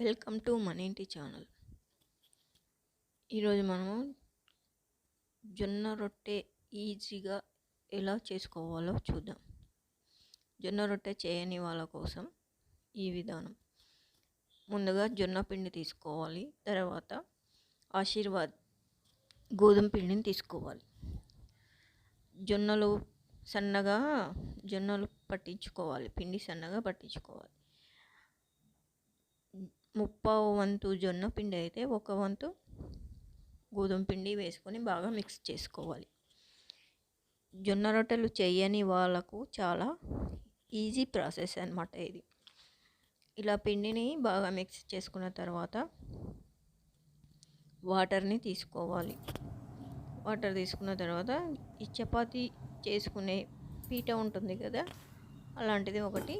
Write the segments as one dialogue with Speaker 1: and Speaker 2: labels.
Speaker 1: Welcome to మన ఇంటి channel. ఈరోజు మనము జొన్న రొట్టె ఈజీగా ఎలా చేసుకోవాలో చూద్దాం. జొన్న రొట్టె చేయని వాళ్ళ కోసం ఈ విధానం. ముందుగా జొన్న పిండి తీసుకోవాలి తర్వాత ఆశీర్వాద్ గోధుమ పిండిని తీసుకోవాలి. జొన్నలు సన్నగా జొన్నలు పట్టించుకోవాలి పిండి సన్నగా పట్టించుకోవాలి. ముప్పావు వంతు జొన్న పిండి అయితే ఒక వంతు గోధుమ పిండి వేసుకొని బాగా మిక్స్ చేసుకోవాలి. జొన్న రొట్టెలు చేయని వాళ్ళకు చాలా ఈజీ ప్రాసెస్ అనమాట ఇది. ఇలా పిండిని బాగా మిక్స్ చేసుకున్న తర్వాత వాటర్ని తీసుకోవాలి. వాటర్ తీసుకున్న తర్వాత ఈ చపాతీ చేసుకునే పీట ఉంటుంది కదా అలాంటిది ఒకటి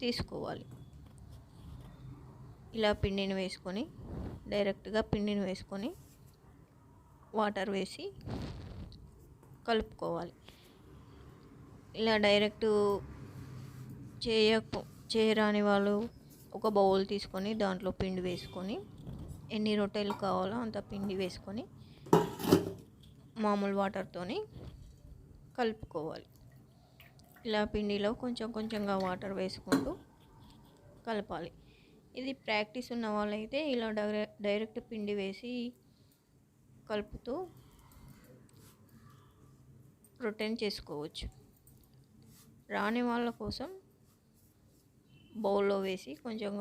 Speaker 1: తీసుకోవాలి. ఇలా పిండిని వేసుకొని డైరెక్ట్గా పిండిని వేసుకొని వాటర్ వేసి కలుపుకోవాలి. ఇలా డైరెక్ట్ చేయ చేయరాని వాళ్ళు ఒక బౌల్ తీసుకొని దాంట్లో పిండి వేసుకొని ఎన్ని రొట్టెలు కావాలో అంత పిండి వేసుకొని మామూలు వాటర్తోని కలుపుకోవాలి. ఇలా పిండిలో కొంచెం కొంచెంగా వాటర్ వేసుకుంటూ కలపాలి. ఇది ప్రాక్టీస్ ఉన్న వాళ్ళైతే ఇలా డైరెక్ట్ పిండి వేసి కలుపుతూ రొట్టెని చేసుకోవచ్చు. రాని వాళ్ళ కోసం బౌల్లో వేసి కొంచెం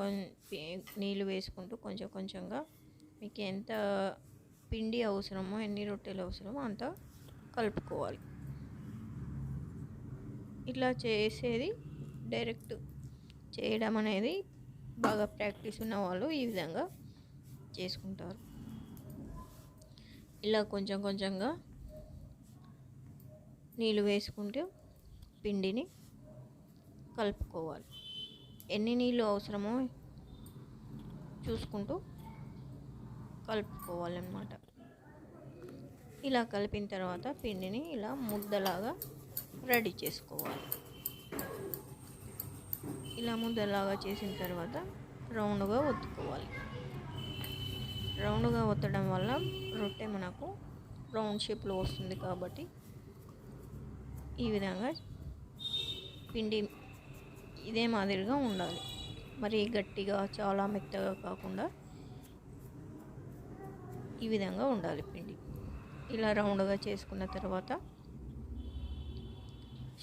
Speaker 1: నీళ్ళు వేసుకుంటూ కొంచెం కొంచెంగా మీకు ఎంత పిండి అవసరమో ఎన్ని రొట్టెలు అవసరమో అంత కలుపుకోవాలి. ఇట్లా చేసేది డైరెక్ట్ చేయడం అనేది బాగా ప్రాక్టీస్ ఉన్న వాళ్ళు ఈ విధంగా చేసుకుంటారు. ఇలా కొంచెం కొంచెంగా నీళ్ళు వేసుకుంటూ పిండిని కలుపుకోవాలి. ఎన్ని నీళ్ళు అవసరమో చూసుకుంటూ కలుపుకోవాలన్నమాట. ఇలా కలిపిన తర్వాత పిండిని ఇలా ముద్దలాగా రెడీ చేసుకోవాలి. ఇలా ముద్దలాగా చేసిన తర్వాత రౌండ్గా ఒత్తుకోవాలి. రౌండ్గా ఒత్తడం వల్ల రొట్టె మనకు రౌండ్ షేప్లో వస్తుంది కాబట్టి ఈ విధంగా పిండి ఇదే మాదిరిగా ఉండాలి. మరి గట్టిగా చాలా మెత్తగా కాకుండా ఈ విధంగా ఉండాలి పిండి. ఇలా రౌండ్గా చేసుకున్న తర్వాత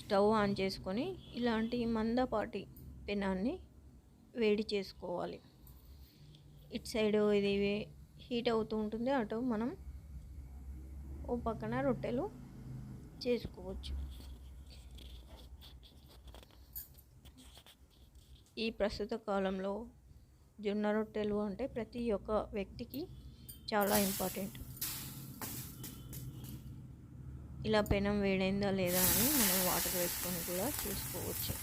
Speaker 1: స్టవ్ ఆన్ చేసుకొని ఇలాంటి మందపాటి పెనాన్ని వేడి చేసుకోవాలి. ఇటు సైడ్ ఇది హీట్ అవుతూ ఉంటుంది. అటు మనం ఓ పక్కన రొట్టెలు చేసుకోవచ్చు. ఈ ప్రస్తుత కాలంలో జొన్న రొట్టెలు అంటే ప్రతి ఒక్క వ్యక్తికి చాలా ఇంపార్టెంట్. ఇలా పెనం వేడైందా లేదా అని మనం వాటర్ వేసుకొని కూడా చూసుకోవచ్చు.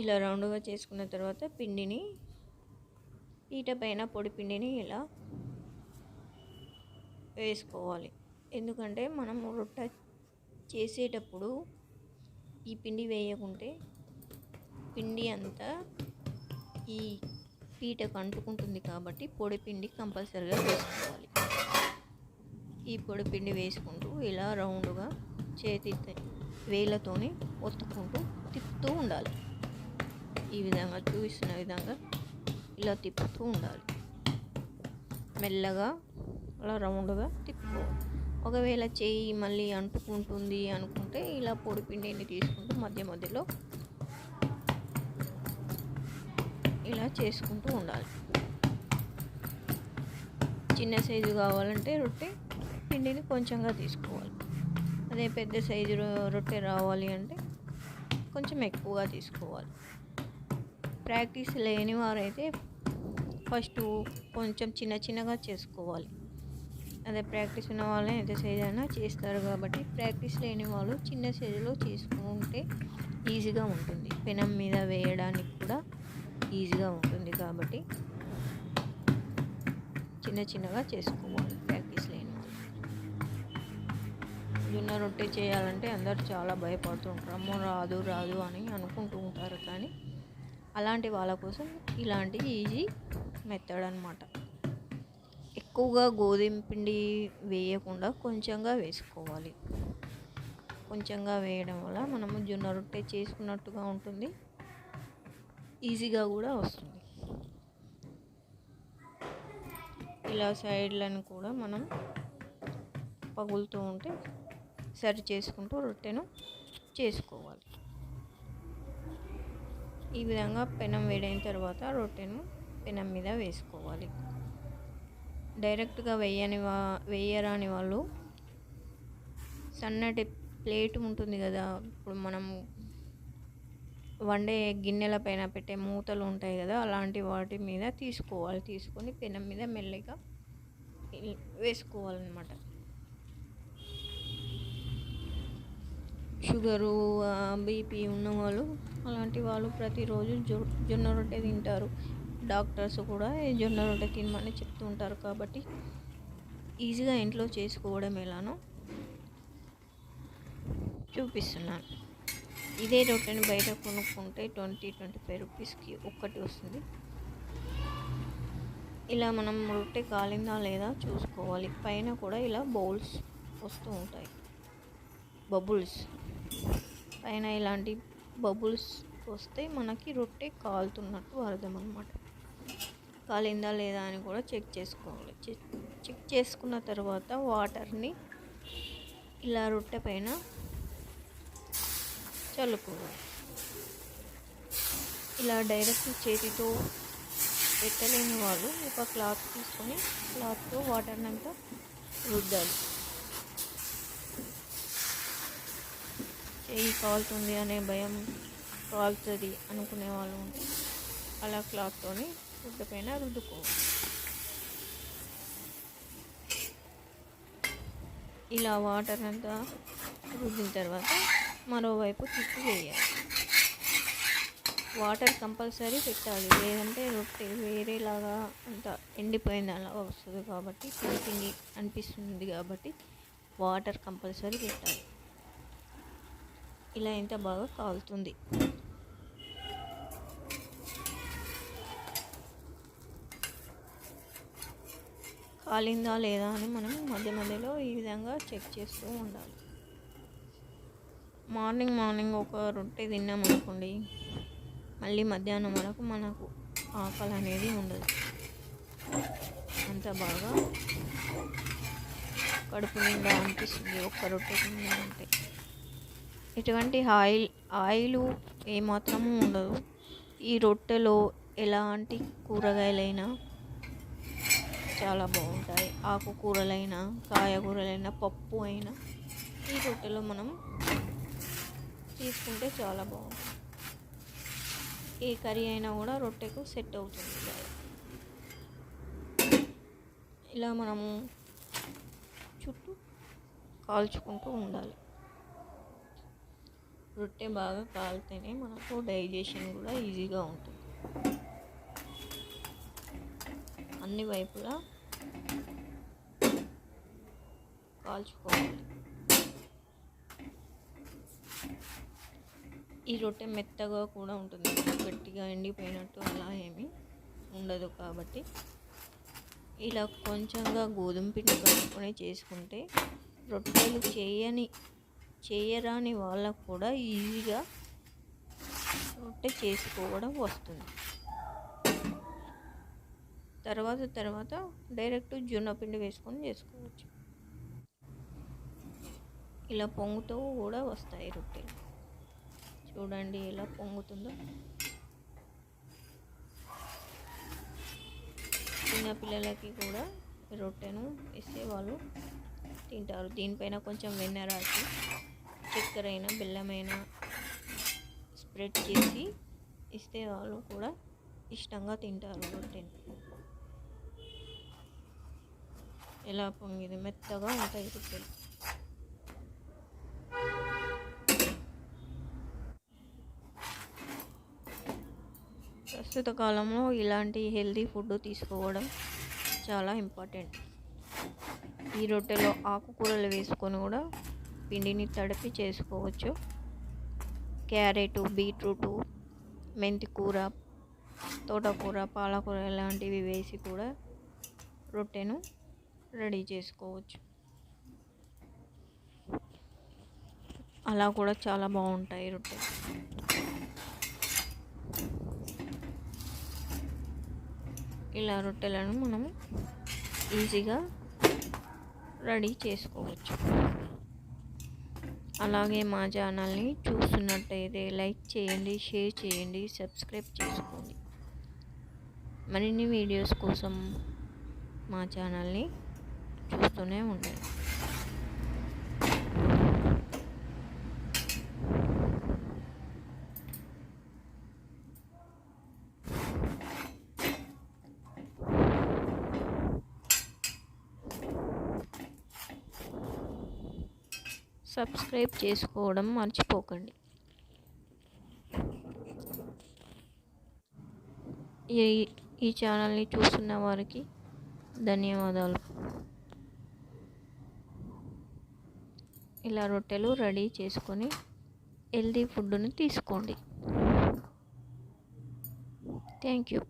Speaker 1: ఇలా రౌండ్గా చేసుకున్న తర్వాత పిండిని పీట పైన పొడి పిండిని ఇలా వేసుకోవాలి. ఎందుకంటే మనం రొట్టె చేసేటప్పుడు ఈ పిండి వేయకుంటే పిండి అంతా ఈ పీటకు అంటుకుంటుంది కాబట్టి పొడి పిండి కంపల్సరిగా వేసుకోవాలి. ఈ పొడి పిండి వేసుకుంటూ ఇలా రౌండ్గా చేతి వేలతోని ఒత్తుకుంటూ తిప్పుతూ ఉండాలి. ఈ విధంగా చూపిస్తున్న విధంగా ఇలా తిప్పుతూ ఉండాలి. మెల్లగా అలా రౌండ్గా తిప్పుకోవాలి. ఒకవేళ చేయి మళ్ళీ అంటుకుంటుంది అనుకుంటే ఇలా పొడి పిండిని తీసుకుంటూ మధ్య మధ్యలో ఇలా చేసుకుంటూ ఉండాలి. చిన్న సైజు కావాలంటే రొట్టె పిండిని కొంచెంగా తీసుకోవాలి. అదే పెద్ద సైజు రొట్టె రావాలి అంటే కొంచెం ఎక్కువగా తీసుకోవాలి. ప్రాక్టీస్ లేని వారైతే ఫస్ట్ కొంచెం చిన్న చిన్నగా చేసుకోవాలి. అదే ప్రాక్టీస్ ఉన్న వాళ్ళే ఎంత సైజ్ అయినా చేస్తారు కాబట్టి ప్రాక్టీస్ లేని వాళ్ళు చిన్న సైజులో చేసుకుంటే ఈజీగా ఉంటుంది. పెనం మీద వేయడానికి కూడా ఈజీగా ఉంటుంది కాబట్టి చిన్న చిన్నగా చేసుకోవాలి ప్రాక్టీస్ లేని వాళ్ళు. జొన్న రొట్టె చేయాలంటే అందరు చాలా భయపడుతుంటారు. అమ్మో రాదు రాదు అని అనుకుంటూ ఉంటారు కానీ అలాంటి వాళ్ళ కోసం ఇలాంటి ఈజీ మెథడ్ అనమాట ఎక్కువగా గోధుమ పిండి వేయకుండా కొంచెంగా వేసుకోవాలి. కొంచెంగా వేయడం వల్ల మనము జొన్న రొట్టె చేసుకున్నట్టుగా ఉంటుంది. ఈజీగా కూడా వస్తుంది. ఇలా సైడ్లను కూడా మనం పగులుతూ ఉంటే సరి చేసుకుంటూ రొట్టెను చేసుకోవాలి. ఈ విధంగా పెనం వేడైన తర్వాత రొట్టెను పెనం మీద వేసుకోవాలి. డైరెక్ట్గా వేయని వా వేయరాని వాళ్ళు సన్నటి ప్లేట్ ఉంటుంది కదా ఇప్పుడు మనం వండే గిన్నెల పైన పెట్టే మూతలు ఉంటాయి కదా అలాంటి వాటి మీద తీసుకోవాలి. తీసుకొని పెనం మీద మెల్లగా వేసుకోవాలన్నమాట. షుగరు బీపీ ఉన్నవాళ్ళు అలాంటి వాళ్ళు ప్రతిరోజు జొ జొన్న రొట్టె తింటారు. డాక్టర్స్ కూడా జొన్న రొట్టె తినమని చెప్తూ ఉంటారు కాబట్టి ఈజీగా ఇంట్లో చేసుకోవడం ఎలానో చూపిస్తున్నాను. ఇదే రొట్టెని బయట కొనుక్కుంటే ట్వంటీ ట్వంటీ ఫైవ్ రూపీస్కి ఒక్కటి వస్తుంది. ఇలా మనం రొట్టె కాలిందా లేదా చూసుకోవాలి. పైన కూడా ఇలా బౌల్స్ వస్తూ ఉంటాయి. బబుల్స్. పైన ఇలాంటి బబుల్స్ వస్తే మనకి రొట్టె కాలుతున్నట్టు అర్థం అనమాట కాలిందా లేదా అని కూడా చెక్ చేసుకోవాలి. చెక్ చేసుకున్న తర్వాత వాటర్ని ఇలా రొట్టె పైన చల్లుకోవాలి. ఇలా డైరెక్ట్ చేతితో పెట్టలేని వాళ్ళు ఒక క్లాత్ తీసుకొని క్లాత్తో వాటర్ని అంతా రుద్దాలి. చేయి కాలుతుంది అనే భయం కాలుతుంది అనుకునే వాళ్ళు ఉంటే అలా క్లాత్తోని గుడ్డ పైన రుద్దుకోవాలి ఇలా వాటర్ అంతా రుద్దిన తర్వాత మరోవైపు తిప్పి వేయాలి వాటర్ కంపల్సరీ పెట్టాలి. లేదంటే రొట్టె వేరేలాగా అంత ఎండిపోయింది అలా వస్తుంది కాబట్టి పిండి పిండి అనిపిస్తుంది కాబట్టి వాటర్ కంపల్సరీ పెట్టాలి. ఇలా ఎంత బాగా కాలుతుంది. కాలిందా లేదా అని మనం మధ్య మధ్యలో ఈ విధంగా చెక్ చేస్తూ ఉండాలి. మార్నింగ్ మార్నింగ్ ఒక రొట్టె తిన్నాం అనుకోండి మళ్ళీ మధ్యాహ్నం వరకు మనకు ఆకలి అనేది ఉండదు. అంత బాగా కడుపు నిండా అనిపిస్తుంది ఒక్క రొట్టె తిన్నామంటే. ఎటువంటి ఆయిల్ ఆయిలు ఏమాత్రము ఉండదు. ఈ రొట్టెలో ఎలాంటి కూరగాయలైనా చాలా బాగుంటాయి. ఆకుకూరలైనా కాయగూరలైనా పప్పు అయినా ఈ రొట్టెలో మనం తీసుకుంటే చాలా బాగుంటుంది. ఏ కర్రీ అయినా కూడా రొట్టెకు సెట్ అవుతుంది ఇలా మనము చుట్టూ కాల్చుకుంటూ ఉండాలి. రొట్టె బాగా కాలితేనే మనకు డైజెషన్ కూడా ఈజీగా ఉంటుంది. అన్ని వైపులా కాల్చుకోవాలి. ఈ రొట్టె మెత్తగా కూడా ఉంటుంది. గట్టిగా ఎండిపోయినట్టు అలా ఏమీ ఉండదు కాబట్టి ఇలా కొంచెంగా గోధుమ పిండి కలుపుకొని చేసుకుంటే రొట్టెలు చేయని చేయరాని వాళ్ళకు కూడా ఈజీగా రొట్టె చేసుకోవడం వస్తుంది. తర్వాత తర్వాత డైరెక్ట్ జున్నపిండి వేసుకొని చేసుకోవచ్చు. ఇలా పొంగుతూ కూడా వస్తాయి రొట్టెలు. చూడండి ఎలా పొంగుతుందో. చిన్నపిల్లలకి కూడా రొట్టెను ఇస్తే వాళ్ళు తింటారు. దీనిపైన కొంచెం వెన్న రాసి చక్కెర అయినా బెల్లమైనా స్ప్రెడ్ చేసి ఇస్తే వాళ్ళు కూడా ఇష్టంగా తింటారు రొట్టెని. ఎలా పొంగిది? మెత్తగా ఉంటాయి రొట్టెలు. ప్రస్తుత కాలంలో ఇలాంటి హెల్తీ ఫుడ్ తీసుకోవడం చాలా ఇంపార్టెంట్. ఈ రొట్టెలో ఆకుకూరలు వేసుకొని కూడా పిండిని తడిపి చేసుకోవచ్చు. క్యారెట్ బీట్రూటు మెంతి కూర తోటకూర పాలకూర ఇలాంటివి వేసి కూడా రొట్టెను రెడీ చేసుకోవచ్చు. అలా కూడా చాలా బాగుంటాయి రొట్టె. ఇలా రొట్టెలను మనము ఈజీగా రెడీ చేసుకోవచ్చు. అలాగే మా ఛానల్ని చూస్తున్నట్టయితే లైక్ చేయండి షేర్ చేయండి సబ్స్క్రైబ్ చేసుకోండి. మరిన్ని వీడియోస్ కోసం మా ఛానల్ని చూస్తూనే ఉండండి. సబ్స్క్రైబ్ చేసుకోవడం మర్చిపోకండి. ఈ ఈ ఛానల్ని చూస్తున్న వారికి ధన్యవాదాలు. ఇలా రొట్టెలు రెడీ చేసుకొని హెల్దీ ఫుడ్ను తీసుకోండి. Thank you.